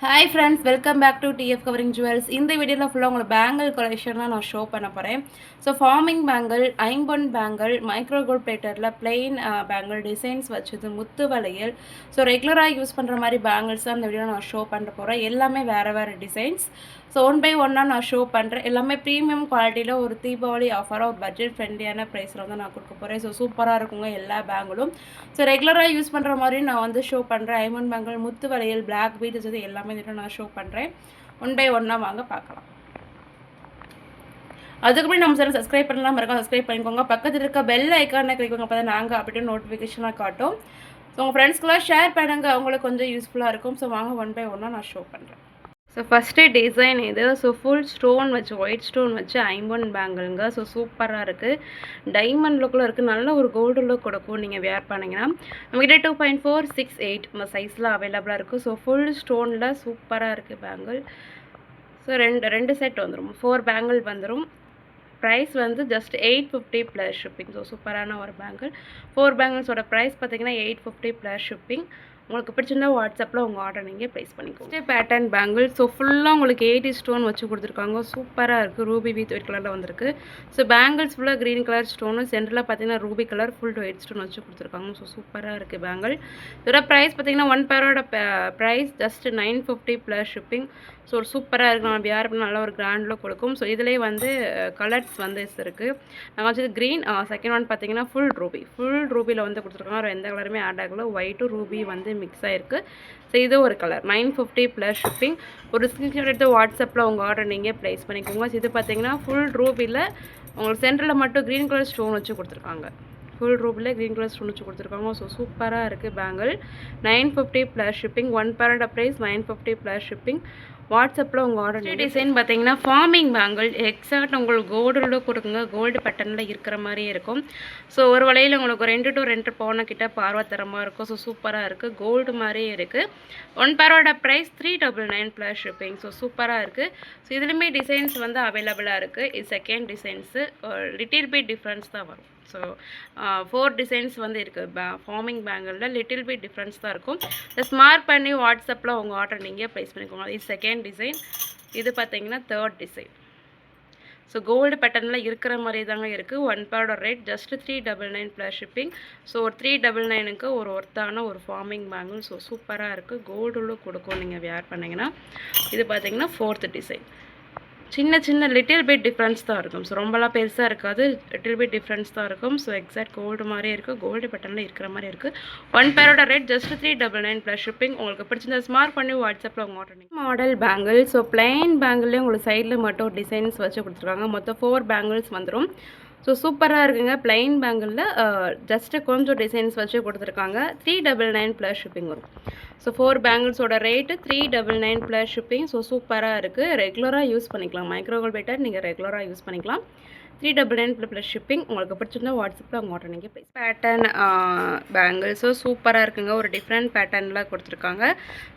Hi friends welcome back to DF covering jewels இந்த வீடியோவில் ஃபுல்லாக உங்களுக்கு பேங்கிள் கலெக்ஷன் தான் நான் ஷோ பண்ண போகிறேன் ஸோ ஃபார்மிங் பேங்கிள் ஐம்பொன் பேங்கிள் மைக்ரோ கோல்ட் பிளேட்டரில் பிளெயின் பேங்கிள் டிசைன்ஸ் வச்சது முத்து வளையல். ஸோ ரெகுலராக யூஸ் பண்ணுற மாதிரி பேங்கிள்ஸ் தான் இந்த வீடியோ நான் ஷோ பண்ண போகிறேன் எல்லாமே வேறு வேறு டிசைன்ஸ் ஸோ ஒன் பை ஒன்னாக நான் ஷோ பண்ணுறேன் எல்லாமே ப்ரீமியம் குவாலிட்டியில் ஒரு தீபாவளி ஆஃபராக ஒரு பட்ஜெட் ஃப்ரெண்ட்லியான ப்ரைஸில் வந்து நான் கொடுக்க போகிறேன் ஸோ சூப்பராக இருக்குங்க எல்லா பேங்குலும் ஸோ ரெகுலராக யூஸ் பண்ணுற மாதிரி நான் வந்து ஷோ பண்ணுறேன் ஐமன் பேங்கிள் முத்து வளையல் பிளாக் பீட்ஸ் இது எல்லாமே நான் ஷோ பண்ணுறேன் ஒன் பை ஒன்னாக வாங்க பார்க்கலாம். அதுக்கப்புறம் நம்ம சேனல் சப்ஸ்கிரைப் பண்ணலாம் இருக்கோம் சப்ஸ்கிரைப் பண்ணிக்கோங்க. பக்கத்தில் இருக்க பெல் ஐக்கானை கிளிக்கோங்க அப்போ தான் நாங்கள் அப்படியே நோட்டிஃபிகேஷனாக காட்டும். ஸோ உங்கள் ஃப்ரெண்ட்ஸ்க்குலாம் ஷேர் பண்ணுங்கள் அவங்களுக்கு கொஞ்சம் யூஸ்ஃபுல்லாக இருக்கும். ஸோ வாங்க ஒன் பை ஒன்னாக நான் ஷோ பண்ணுறேன் ஸோ ஃபஸ்ட்டு டிசைன் இது. ஸோ ஃபுல் ஸ்டோன் வச்சு ஒயிட் ஸ்டோன் வச்சு ஐம்பன் பேங்கிள்ங்க ஸோ சூப்பராக இருக்குது டைமண்ட் லுக்கில் இருக்குது நல்ல ஒரு கோல்டு லுக் கொடுக்கும் நீங்கள் வேர் பண்ணிங்கன்னா. நம்மகிட்ட two point four six eight நம்ம சைஸில் அவைலபிளாக இருக்குது ஸோ ஃபுல் ஸ்டோனில் சூப்பராக இருக்குது பேங்கிள் ஸோ ரெண்டு ரெண்டு செட் வந்துடும் ஃபோர் பேங்கிள் வந்துடும் ப்ரைஸ் வந்து just eight fifty plus shipping so சூப்பரான ஒரு பேங்கிள் ஃபோர் பேங்கிள்ஸோட ப்ரைஸ் பார்த்தீங்கன்னா எயிட் ஃபிஃப்டி ப்ளஸ் ஷிப்பிங் உங்களுக்கு பிடிச்சிருந்தா வாட்ஸ்அப்பில் உங்கள் ஆர்டர் நீங்கள் ப்ளேஸ் பண்ணிக்கோங்க. பேட்டர்ன் பேங்கிள் ஸோ ஃபுல்லாக உங்களுக்கு எயிட்டி ஸ்டோன் வச்சு கொடுத்துருக்காங்க. சூப்பராக இருக்குது ரூபி வித் ஒயிட் கலரில் வந்திருக்கு. ஸோ பேங்கிள்ஸ் ஃபுல்லாக க்ரீன் கலர் ஸ்டோனு சென்டரில் பார்த்தீங்கன்னா ruby colour full white stone வச்சு கொடுத்துருக்காங்க. ஸோ சூப்பராக இருக்குது பேங்கிள் இதோட ப்ரைஸ் பார்த்தீங்கன்னா ஒன் பேரோட price just nine fifty plus shipping so ஒரு சூப்பராக இருக்குது நம்ம யார் நல்ல ஒரு கிராண்டில் கொடுக்கும். ஸோ இதுலேயே வந்து uh, கலர்ஸ் வந்து இருக்குது நாங்கள் வச்சது க்ரீன் செகண்ட் ஒன் uh, பார்த்தீங்கன்னா ஃபுல் ரூபி ஃபுல் ரூபியில் வந்து கொடுத்துருக்காங்க. எந்த கலருமே ஆட் ஆகல. ஒயிட்டும் ரூபி வந்து மிக்ஸ் ஆகிருக்கு ஸோ இது ஒரு colour nine fifty plus shipping ஒரு ஸ்க்ரீன்ஷாட் எடுத்து வாட்ஸ்அப்பில் உங்கள் ஆர்டர் நீங்கள் ப்ளேஸ் பண்ணிக்கோங்க. இது பார்த்தீங்கன்னா ஃபுல் ரூபியில் உங்களுக்கு சென்டரில் மட்டும் க்ரீன் கலர் ஸ்டோன் வச்சு கொடுத்துருக்காங்க. ஃபுல் ரூபில் க்ரீன் கலர் ஸ்டோன் வச்சு கொடுத்துருக்காங்க. ஸோ சூப்பராக இருக்குது bangle nine fifty plus shipping one பேரோட price nine fifty plus shipping வாட்ஸ்அப்பில் உங்கள் ஆர்டர் டிசைன் பார்த்தீங்கன்னா ஃபார்மிங் பேங்கிள் எக்ஸாக்ட் உங்களுக்கு கோல்டில் கொடுக்குங்க. கோல்டு பேட்டர்னில் இருக்கிற மாதிரியே இருக்கும். ஸோ ஒரு வலையில் உங்களுக்கு ரெண்டு டு ரெண்டு பவுன கிட்ட பார்வத்தரமாக இருக்கும். ஸோ சூப்பராக இருக்குது கோல்டு மாதிரியே இருக்குது ஒன் பேரோட price three double nine plus shipping so சூப்பராக இருக்குது ஸோ இதுலேயுமே டிசைன்ஸ் வந்து அவைலபிளாக இருக்குது இது second designs little bit difference தான் வரும். ஸோ ஃபோர் டிசைன்ஸ் வந்து இருக்குது பே ஃபார்மிங் பேங்கிளில் லிட்டில் பிட் டிஃப்ரென்ஸ் தான் இருக்கும். ஸ்மார்ட் பண்ணி வாட்ஸ்அப்பில் உங்கள் ஆர்டர் நீங்கள் ப்ளேஸ் பண்ணிக்கோங்க. இது செகண்ட் டிசைன் இது பார்த்தீங்கன்னா தேர்ட் டிசைன் ஸோ கோல்டு பேட்டர்னில் இருக்கிற மாதிரி தாங்க இருக்குது ஒன் பேரோட rate just three double nine plus shipping so ஒரு த்ரீ டபுள் நைனுக்கு ஒரு ஒர்த்தான ஒரு ஃபார்மிங் பேங்கிள் ஸோ சூப்பராக இருக்குது கோல்டு கொடுக்கும் நீங்கள் வேர் பண்ணிங்கன்னா. இது பார்த்தீங்கன்னா ஃபோர்த் டிசைன் சின்ன சின்ன லிட்டில் பிட் டிஃப்ரென்ஸ் தான் இருக்கும். ஸோ ரொம்பலாம் பெருசாக இருக்காது. லிட்டில் பிட் டிஃப்ரென்ஸ் தான் இருக்கும். ஸோ எக்ஸாக்ட் கோல்டு மாதிரியே இருக்குது கோல்டு பட்டனில் இருக்கிற மாதிரி இருக்குது ஒன் பேரோட rate just three double nine plus shipping உங்களுக்கு பிடிச்சிருந்த ஸ்மார்ட் பண்ணி வாட்ஸ்அப்பில் உங்கள் order model bangle so plain பேங்கிள்லேயே உங்களுக்கு சைடில் மட்டும் டிசைன்ஸ் வச்சு கொடுத்துருக்காங்க. மொத்தம் ஃபோர் பேங்கிள்ஸ் வந்துடும் ஸோ சூப்பராக இருக்குங்க. பிளைன் பேங்கிளில் ஜஸ்ட்டு கொஞ்சம் டிசைன்ஸ் வச்சு கொடுத்துருக்காங்க. Three double nine plus shipping வரும். So four பேங்கிள்ஸோட rate three double nine plus shipping so சூப்பராக இருக்குது ரெகுலராக யூஸ் பண்ணிக்கலாம். மைக்ரோகோல் பேட்டர் நீங்கள் ரெகுலராக யூஸ் பண்ணிக்கலாம். Three double nine plus shipping உங்களுக்கு பிடிச்சிருந்தா வாட்ஸ்அப்பில் உங்கள் ஆர்டர் நீங்கள் ப்ளீஸ் பேட்டர்ன் பேங்கிள்ஸும் சூப்பராக இருக்குங்க. ஒரு டிஃப்ரெண்ட் பேட்டர்னில் கொடுத்துருக்காங்க.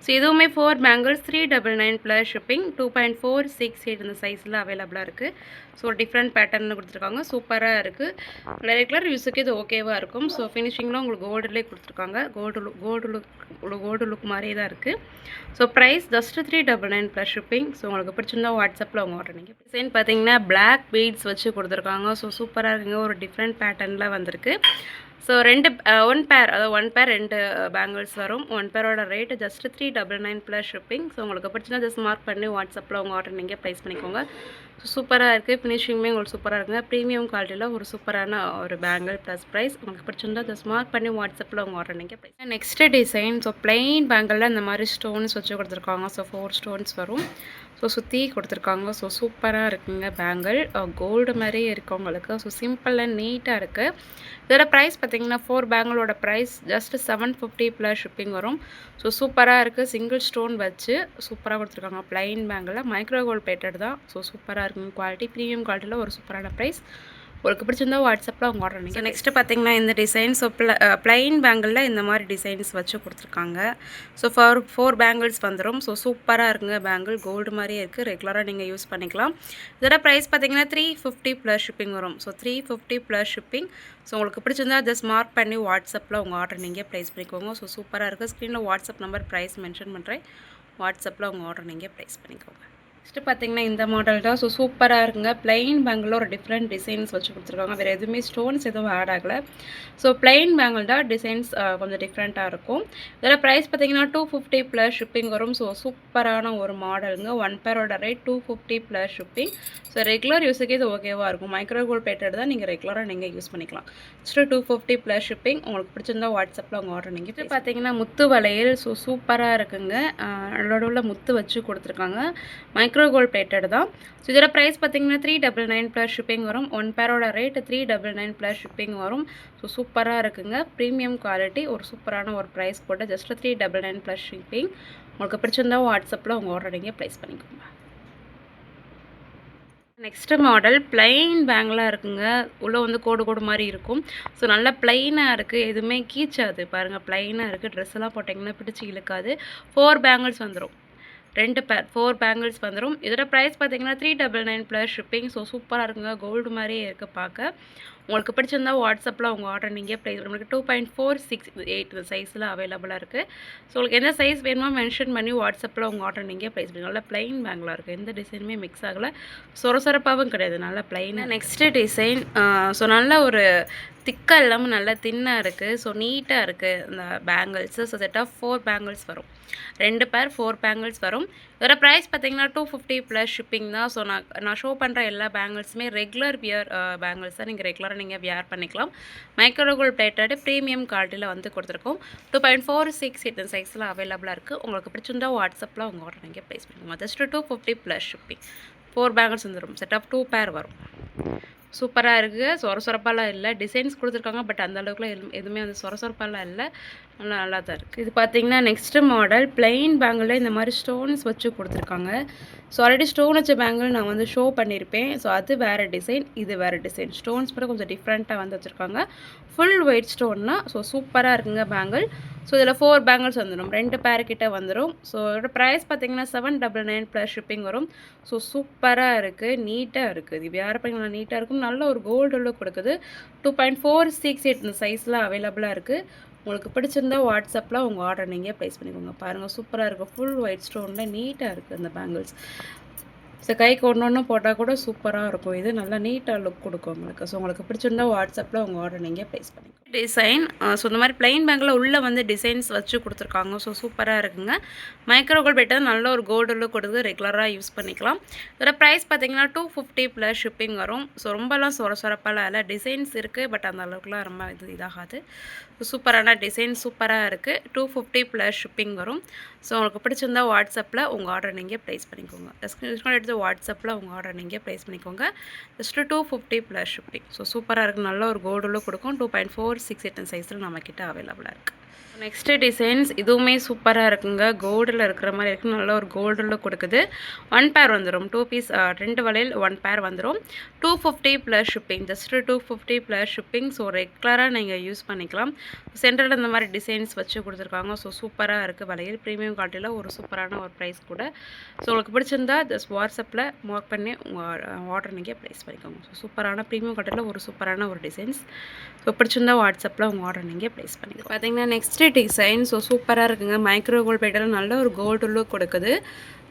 ஸோ இதுவுமே four bangles three double nine plus shipping two point four six eight இந்த சைஸில் அவைலபிளாக இருக்குது ஸோ ஒரு டிஃப்ரெண்ட் பேட்டர்னில் கொடுத்துருக்காங்க. சூப்பராக இருக்குது ரெகுலர் யூஸுக்கு இது ஓகேவாக இருக்கும். ஸோ ஃபினிஷிங்லாம் உங்களுக்கு கோல்டுலேயே கொடுத்துருக்காங்க. Gold look gold look gold look மாதிரியே தான் இருக்குது so price just three double nine plus shipping so உங்களுக்கு பிடிச்சிருந்தா வாட்ஸ்அப்பில் அவங்க ஆர்டர் நீங்கள் டிசைன் பார்த்தீங்கன்னா பிளாக் பீட்ஸ் வச்சு கொடுத்துருக்காங்க. ஸோ சூப்பராக இருக்குங்க. ஒரு டிஃப்ரெண்ட் பேட்டர்னில் வந்திருக்கு. ஸோ ரெண்டு ஒன் பேர் அதாவது ஒன் பேர் ரெண்டு பேங்கிள்ஸ் வரும். ஒன் பேரோட rate just three double nine plus shipping so உங்களுக்கு பிடிச்சினா ஜஸ்ட் மார்க் பண்ணி வாட்ஸ்அப்பில் உங்கள் ஆர்டர் நீங்கள் ப்ளேஸ் பண்ணிக்கோங்க. சூப்பராக இருக்குது ஃபினிஷிங்குமே உங்களுக்கு சூப்பராக இருக்குங்க. ப்ரீமியம் குவாலிட்டியில் ஒரு சூப்பரான ஒரு பேங்கிள் ப்ளஸ் ப்ரைஸ் உங்களுக்கு பிடிச்சிருந்தா அதை ஸ்மார்ட் பண்ணி வாட்ஸ்அப்பில் உங்கள் ஆர்டர் நீங்கள் place next design so plain பேங்கிளில் இந்த மாதிரி ஸ்டோன்ஸ் வச்சு கொடுத்துருக்காங்க. ஸோ ஃபோர் ஸ்டோன்ஸ் வரும். ஸோ சுற்றி கொடுத்துருக்காங்க. ஸோ சூப்பராக இருக்குங்க பேங்கிள் கோல்டு மாதிரியே இருக்குது உங்களுக்கு. ஸோ சிம்பிள் அண்ட் நீட்டாக இருக்குது இதோட ப்ரைஸ் பார்த்தீங்கன்னா four பேங்கிளோட price just seven fifty plus shipping வரும். ஸோ சூப்பராக இருக்குது சிங்கிள் ஸ்டோன் வச்சு சூப்பராக கொடுத்துருக்காங்க. ப்ளைன் பேங்கில் மைக்ரோ கோல்டு பேட்டட் தான். ஸோ சூப்பராக இருக்கும். குவாலிட்டி ப்ரீமியம் குவாலிட்டியில் ஒரு சூப்பரான ப்ரைஸ் உங்களுக்கு பிடிச்சிருந்தா வாட்ஸ்அப்பில் அவங்க ஆர்டர் பண்ணிங்க நெக்ஸ்ட்டு பார்த்தீங்கன்னா இந்த டிசைன் ஸோ ப்ளைன் பேங்கிளில் இந்த மாதிரி டிசைன்ஸ் வச்சு கொடுத்துருக்காங்க. ஸோ ஃபோர் ஃபோர் பேங்கிள்ஸ் வந்துடும் ஸோ சூப்பராக இருக்குங்க பேங்கிள் கோல்டு மாதிரியே இருக்குது ரெகுலராக நீங்கள் யூஸ் பண்ணிக்கலாம். இதோட ப்ரைஸ் பார்த்தீங்கன்னா த்ரீ ஃபிஃப்டி ப்ளஸ் ஷிப்பிங் வரும். So three fifty plus shipping so உங்களுக்கு பிடிச்சிருந்தா ஜஸ்ட் மார்க் பண்ணி வாட்ஸ்அப்பில் உங்கள் ஆர்டர் நீங்கள் ப்ளேஸ் பண்ணிக்கோங்க. ஸோ சூப்பராக இருக்குது ஸ்க்ரீனில் வாட்ஸ்அப் நம்பர் ப்ரைஸ் மென்ஷன் பண்ணுறேன் வாட்ஸ்அப்பில் உங்கள் ஆர்டர் நீங்கள் ப்ளேஸ் பண்ணிக்கோங்க. நெக்ஸ்ட்டு பார்த்தீங்கன்னா இந்த மாடல் தான். ஸோ சூப்பராக இருக்குங்க. பிளைன் பேங்கில் ஒரு டிஃப்ரெண்ட் டிசைன்ஸ் வச்சு கொடுத்துருக்காங்க. வேறு எதுவுமே ஸ்டோன்ஸ் எதுவும் ஆட் ஆகலை. ஸோ பிளைன் பேங்கிள் தான் டிசைன்ஸ் கொஞ்சம் டிஃப்ரெண்ட்டாக இருக்கும். இதில் ப்ரைஸ் பார்த்தீங்கன்னா டூ ஃபிஃப்டி ப்ளஸ் ஷிப்பிங் வரும். ஸோ சூப்பரான ஒரு மாடலுங்க ஒன் பேரோட rate two fifty plus shipping so regular யூஸுக்கு இது ஓகேவாக இருக்கும். மைக்ரோகோல் பேட்டட் தான் நீங்கள் ரெகுலராக நீங்கள் யூஸ் பண்ணிக்கலாம். Just two fifty plus shipping உங்களுக்கு பிடிச்சிருந்தா வாட்ஸ்அப்பில் உங்கள் ஆர்டர் நீங்கள் இது பார்த்தீங்கன்னா முத்து வளையல். ஸோ சூப்பராக இருக்குங்க. நடுவில் முத்து வச்சு கொடுத்துருக்காங்க. மைக்ரோ கோல்ட் பிளேட்டட் தான். ஸோ இதோட ப்ரைஸ் பார்த்தீங்கன்னா three double nine plus shipping வரும். ஒன் பேரோட rate three double nine plus shipping வரும். ஸோ சூப்பராக இருக்குங்க. ப்ரீமியம் குவாலிட்டி ஒரு சூப்பரான ஒரு ப்ரைஸ் போட்டு just three double nine plus shipping உங்களுக்கு பிடிச்சிருந்தா வாட்ஸ்அப்பில் உங்கள் ஆர்டர் நீங்கள் ப்ளேஸ் பண்ணிக்கோங்க. நெக்ஸ்ட்டு மாடல் பிளைன் பேங்கில் இருக்குங்க. உள்ளே வந்து கோடு கோடு மாதிரி இருக்கும். ஸோ நல்லா பிளைனாக இருக்குது எதுவுமே கீச்சாது. பாருங்கள் பிளைனாக இருக்குது ட்ரெஸ் எல்லாம் போட்டிங்கன்னா பிடிச்சி இழுக்காது. ஃபோர் பேங்கிள்ஸ் வந்துடும் ரெண்டு பே ஃபோர் பேங்கிள்ஸ் வந்துடும் இதோட ப்ரைஸ் பார்த்தீங்கன்னா three double nine plus shipping so சூப்பராக இருக்குங்க. கோல்டு மாதிரியே இருக்குது பார்க்க. உங்களுக்கு பிடிச்சிருந்தா வாட்ஸ்அப்பில் உங்கள் ஆர்டர் நீங்கள் ப்ளேஸ் உங்களுக்கு two point four six eight சைஸில் அவைலபிளாக இருக்குது ஸோ உங்களுக்கு எந்த சைஸ் வேணுமோ மென்ஷன் பண்ணி வாட்ஸ்அப்பில் உங்கள் ஆர்டர் நீங்கள் ப்ளேஸ் பண்ணி நல்லா ப்ளைன் பேங்கில் இருக்குது எந்த டிசைனுமே மிக்ஸ் ஆகலை. சொர சொரப்பாகவும் கிடையாது. நல்லா ப்ளைனாக நெக்ஸ்ட்டு டிசைன் ஸோ நல்ல ஒரு திக்காக இல்லாமல் நல்லா தின்னாக இருக்குது ஸோ நீட்டாக இருக்குது இந்த bangles so set of four bangles வரும். ரெண்டு பேர் ஃபோர் பேங்கிள்ஸ் வரும். இதோட ப்ரைஸ் பார்த்தீங்கன்னா டூ ஃபிஃப்டி ப்ளஸ் ஷிப்பிங் தான். ஸோ நான் நான் ஷோ பண்ணுற எல்லா பேங்கிள்ஸுமே ரெகுலர் வியர் பேங்கிள்ஸ் தான். நீங்கள் ரெகுலராக நீங்கள் வியர் பண்ணிக்கலாம். மைக்ரோகோல் பிளேட்டட் ப்ரீமியம் குவாலிட்டியில் வந்து கொடுத்துருக்கோம். Two point four six eight சைஸில் அவைலபிளாக இருக்குது உங்களுக்கு பிடிச்சிருந்தா வாட்ஸ்அப்பில் உங்கள் ஆர்டர் நீங்கள் ப்ளேஸ் பண்ணிக்கோங்க just two fifty plus shipping four bangles வந்துடும் செட் ஆஃப் டூ பேர் வரும். சூப்பராக இருக்குது சொர சொரப்பாலாம் இல்லை. டிசைன்ஸ் கொடுத்துருக்காங்க பட் அந்த அளவுக்குலாம் எதுவும் எதுவுமே வந்து சொர சொரப்பாலாம் இல்லை. நல்லா நல்லா தான் இருக்குது இது பார்த்தீங்கன்னா நெக்ஸ்ட்டு மாடல் பிளெயின் பேங்கிளில் இந்த மாதிரி ஸ்டோன்ஸ் வச்சு கொடுத்துருக்காங்க. ஸோ ஆல்ரெடி ஸ்டோன் வச்ச பேங்கிள் நான் வந்து ஷோ பண்ணியிருப்பேன் ஸோ அது வேறு டிசைன் இது வேறு டிசைன் ஸ்டோன்ஸ் கூட கொஞ்சம் டிஃப்ரெண்ட்டாக வந்து வச்சுருக்காங்க. ஃபுல் ஒயிட் ஸ்டோன்னா ஸோ சூப்பராக இருக்குங்க பேங்கிள் ஸோ இதில் ஃபோர் பேங்கிள்ஸ் வந்துடும் ரெண்டு பேர்கிட்ட வந்துடும் ஸோ இதோட ப்ரைஸ் பார்த்தீங்கன்னா seven double nine plus shipping வரும். ஸோ சூப்பராக இருக்குது நீட்டாக இருக்குது இது வேறு பண்ணிக்கலாம் நீட்டாக இருக்கும். நல்ல ஒரு கோல்டு லுக் கொடுக்குது. Two point four six eight இந்த சைஸ்லாம் அவைலபிளாக இருக்குது உங்களுக்கு பிடிச்சிருந்தா வாட்ஸ்அப்பில் உங்கள் ஆர்டர் நீங்கள் ப்ளேஸ் பண்ணிக்கோங்க. பாருங்கள் சூப்பராக இருக்கும். ஃபுல் ஒயிட் ஸ்டோனில் நீட்டாக இருக்குது அந்த பேங்கிள்ஸ் ஸோ கைக்கு ஒன்று ஒன்று போட்டால் கூட சூப்பராக இருக்கும். இது நல்லா நீட்டாக லுக் கொடுக்கும் உங்களுக்கு. ஸோ உங்களுக்கு பிடிச்சிருந்தா வாட்ஸ்அப்பில் உங்கள் ஆர்டர் நீங்கள் ப்ளேஸ் பண்ணிக்கோங்க. டிசைன் ஸோ இந்த மாதிரி பிளைன் பேங்கில் உள்ளே வந்து டிசைன்ஸ் வச்சு கொடுத்துருக்காங்க. ஸோ சூப்பராக இருக்குங்க. மைக்ரோகோல் பெட்டர் நல்ல ஒரு கோல்டு லுக் கொடுத்து ரெகுலராக யூஸ் பண்ணிக்கலாம். இதோட ப்ரைஸ் பார்த்தீங்கன்னா டூ ஃபிஃப்டி ப்ளஸ் ஷிப்பிங் வரும். ஸோ ரொம்பலாம் சொர சொரப்பெல்லாம் இல்லை. டிசைன்ஸ் இருக்குது பட் அந்த அளவுக்குலாம் ரொம்ப இது இதாகாது. சூப்பரான டிசைன் சூப்பராக இருக்குது டூ ஃபிஃப்டி ப்ளஸ் ஷிப்பிங் வரும். ஸோ உங்களுக்கு பிடிச்சிருந்தா வாட்ஸ்அப்பில் உங்கள் ஆர்டர் நீங்கள் ப்ளேஸ் பண்ணிக்கோங்க. எடுத்து மெசேஜை வாட்ஸ்அப்பில் உங்கள் ஆர்டர் நீங்கள் ப்ளேஸ் பண்ணிக்கோங்க. Just two fifty plus fifty so சூப்பராக இருக்குது நல்ல ஒரு கோல்டில் கொடுக்கும். Two point four six eight சைஸில் நம்மக்கிட்ட அவைலபிளாக இருக்குது நெக்ஸ்ட்டு டிசைன்ஸ் இதுவுமே சூப்பராக இருக்குங்க. கோல்டில் இருக்கிற மாதிரி இருக்குது நல்ல ஒரு கோல்டில் கொடுக்குது. ஒன் பேர் வந்துடும் டூ பீஸ் ரெண்டு வளையல் ஒன் பேர் வந்துடும் two fifty plus shipping just two fifty plus shipping so ரெகுலராக நீங்கள் யூஸ் பண்ணிக்கலாம். சென்டரில் இந்த மாதிரி டிசைன்ஸ் வச்சு கொடுத்துருக்காங்க. ஸோ சூப்பராக இருக்குது வளையல் ப்ரீமியம் குவாலிட்டியில் ஒரு சூப்பரான ஒரு ப்ரைஸ் கூட. ஸோ உங்களுக்கு பிடிச்சிருந்தா ஜஸ்ட் வாட்ஸ்அப்பில் மார்க் பண்ணி உங்கள் ஆர்டர் நீங்கள் ப்ளேஸ் பண்ணிக்கோங்க. ஸோ சூப்பரான ப்ரீமியம் குவாலிட்டியில் ஒரு சூப்பரான ஒரு டிசைன்ஸ் ஸோ பிடிச்சிருந்தா வாட்ஸ்அப்பில் உங்கள் ஆர்டர் நீங்கள் ப்ளேஸ் பண்ணிக்கோங்க பார்த்தீங்கன்னா நெக்ஸ்ட் டிசைன் ஸோ சூப்பராக இருக்குங்க. மைக்ரோ கோல்ட் பேட்டெல்லாம் நல்ல ஒரு கோல்டு லுக் கொடுக்குது.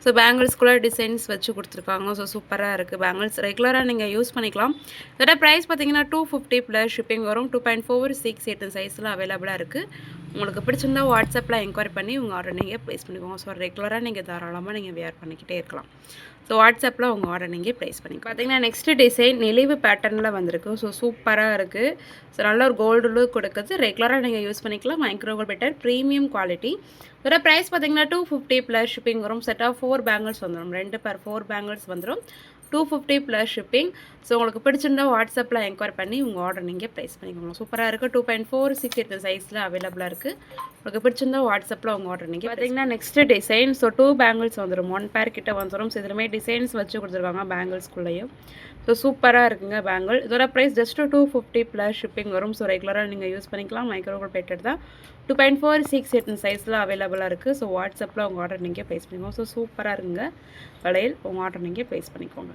ஸோ பேங்கிள்ஸ்குள்ளே டிசைன்ஸ் வச்சு கொடுத்துருக்காங்க. ஸோ சூப்பராக இருக்குது பேங்கிள்ஸ் ரெகுலராக நீங்கள் யூஸ் பண்ணிக்கலாம். இதோட ப்ரைஸ் பார்த்தீங்கன்னா டூ ஃபிஃப்டி ப்ளஸ் ஷிப்பிங் வரும். Two point four six eight சைஸில் அவைலபிளாக இருக்குது உங்களுக்கு பிடிச்சிருந்தா வாட்ஸ்அப்பில் என்கொயரி பண்ணி உங்கள் ஆர்டர் நீங்கள் ப்ளேஸ் பண்ணிக்கோங்க. ஸோ ரெகுலராக நீங்கள் தாராளமாக நீங்கள் வேர் பண்ணிக்கிட்டே இருக்கலாம். ஸோ வாட்ஸ்அப்பில் உங்கள் ஆர்டர் நீங்கள் ப்ளேஸ் பண்ணிக்கோ பார்த்தீங்கன்னா நெக்ஸ்ட்டு டிசைன் நெளிவு பேட்டர்னில் வந்திருக்கு. ஸோ சூப்பராக இருக்குது ஸோ நல்ல ஒரு கோல்டு லுக் கொடுக்குது. ரெகுலராக நீங்கள் யூஸ் பண்ணிக்கலாம். Micro gold better premium quality இதோட ப்ரைஸ் பார்த்தீங்கன்னா டூ ஃபிஃப்டி ப்ளஸ் ஷிப்பிங் வரும். செட் ஆஃப் ஃபோர் பேங்கிள்ஸ் வந்துடும் ரெண்டு பேர் ஃபோர் பேங்கிள்ஸ் வந்துடும் two fifty plus shipping so உங்களுக்கு பிடிச்சிருந்தா வாட்ஸ்அப்பில் என்கொயரி பண்ணி உங்கள் ஆர்டர் நீங்கள் ப்ளேஸ் பண்ணிக்கோங்க. சூப்பராக இருக்குது two point four six eight சைஸில் அவைலபிளாக இருக்குது உங்களுக்கு பிடிச்சிருந்தா வாட்ஸ்அப்பில் உங்கள் ஆர்டர் நீங்கள் பார்த்தீங்கன்னா next design so two bangles வந்துடும் ஒன் பேர் கிட்ட வந்துடும் ஸோ இதுலேயுமே டிசைன்ஸ் வச்சு கொடுத்துருக்காங்க பேங்கிள்ஸ்குள்ளேயும் ஸோ சூப்பராக இருக்குங்க பேங்கிள் இதோட price just two fifty plus shipping வரும். ஸோ ரெகுலராக நீங்கள் யூஸ் பண்ணிக்கலாம். மைக்ரோகோல் பேட்டட் தான் two point four six eight சைஸில் அவைலபிளாக இருக்குது ஸோ வாட்ஸ்அப்பில் உங்கள் ஆர்டர் நீங்கள் ப்ளேஸ் பண்ணிக்கோங்க. ஸோ சூப்பராக இருக்குங்க. வளையல் உங்கள் ஆர்டர் நீங்கள் ப்ளேஸ் பண்ணிக்கோங்க.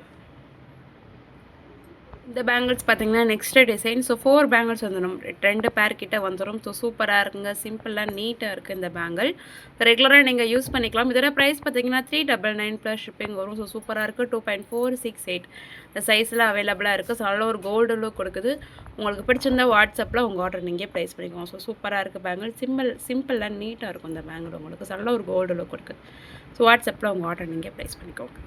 இந்த பேங்கிள்ஸ் பார்த்தீங்கன்னா next design so four bangles வந்துடும் ரெண்டு பேர் கிட்டே வந்துடும் ஸோ சூப்பராக இருக்குங்க. சிம்பிளாக நீட்டாக இருக்குது இந்த பேங்கிள் ரெகுலராக நீங்கள் யூஸ் பண்ணிக்கலாம். இதோட ப்ரைஸ் பார்த்தீங்கன்னா three double nine plus shipping வரும். ஸோ சூப்பராக இருக்குது two point four six eight இந்த சைஸில் அவைலபிளாக இருக்குது ஸோ நல்ல ஒரு கோல்டு லுக் கொடுக்குது. உங்களுக்கு பிடிச்சிருந்தா வாட்ஸ்அப்பில் உங்கள் ஆர்டர் நீங்கள் ப்ரைஸ் பண்ணிக்கோங்க ஸோ சூப்பராக இருக்குது பேங்கிள் சிம்பிள் சிம்பிளாக நீட்டாக இருக்கும் இந்த பேங்கிள் உங்களுக்கு. நல்ல ஒரு கோல்டு லுக் கொடுக்குது. ஸோ வாட்ஸ்அப்பில் உங்கள் ஆர்டர் நீங்கள் ப்ரைஸ் பண்ணிக்கோங்க.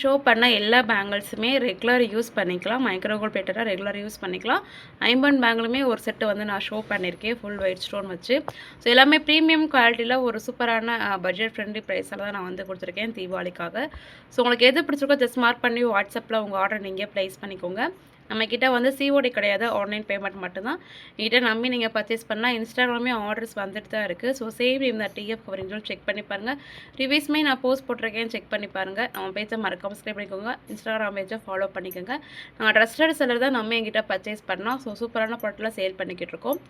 ஷோ பண்ண எல்லா பேங்கிள்ஸுமே ரெகுலர் யூஸ் பண்ணிக்கலாம். மைக்ரோகோல் பேட்டராக ரெகுலர் யூஸ் பண்ணிக்கலாம். ஐம்பன் பேங்கிளுமே ஒரு செட்டு வந்து நான் ஷோ பண்ணியிருக்கேன் ஃபுல் ஒயிட் ஸ்டோன் வச்சு. ஸோ எல்லாமே ப்ரீமியம் குவாலிட்டியில் ஒரு சூப்பரான பட்ஜெட் ஃப்ரெண்ட்லி ப்ரைஸில் தான் நான் வந்து கொடுத்துருக்கேன் தீபாவளிக்காக. ஸோ உங்களுக்கு எது பிடிச்சிருக்கோ ஜஸ்ட் மார்க் பண்ணி வாட்ஸ்அப்பில் உங்கள் ஆர்டர் நீங்கள் ப்ளேஸ் பண்ணிக்கோங்க. நம்மக்கிட்ட வந்து சிஓடி கிடையாது ஆன்லைன் பேமெண்ட் மட்டும்தான். என்கிட்ட நம்பி நீங்கள் பர்ச்சேஸ் பண்ணால் இன்ஸ்டாகிராமே ஆர்டர்ஸ் வந்துட்டு தான் இருக்குது ஸோ சேவ் இந்த டிஎஃப் கவரிங் செக் பண்ணி பாருங்கள் ரிவ்யூஸ்மே நான் போஸ்ட் போட்டிருக்கேன் செக் பண்ணி பாருங்கள் நம்ம பேஜை மறக்காம சப்ஸ்கிரைப் பண்ணிக்கோங்க. இன்ஸ்டாகிராம் பேஜை ஃபாலோ பண்ணிக்கோங்க. நாங்கள் ட்ரஸ்டட் செல்லர் தான் நம்ம எங்கிட்ட பர்ச்சேஸ் பண்ணோம். ஸோ சூப்பரான ப்ராடக்ட்லாம் சேல் பண்ணிக்கிட்டு இருக்கோம்.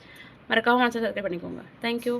மறக்காமல் சப்ஸ்கிரைப் பண்ணிக்கோங்க. தேங்க்யூ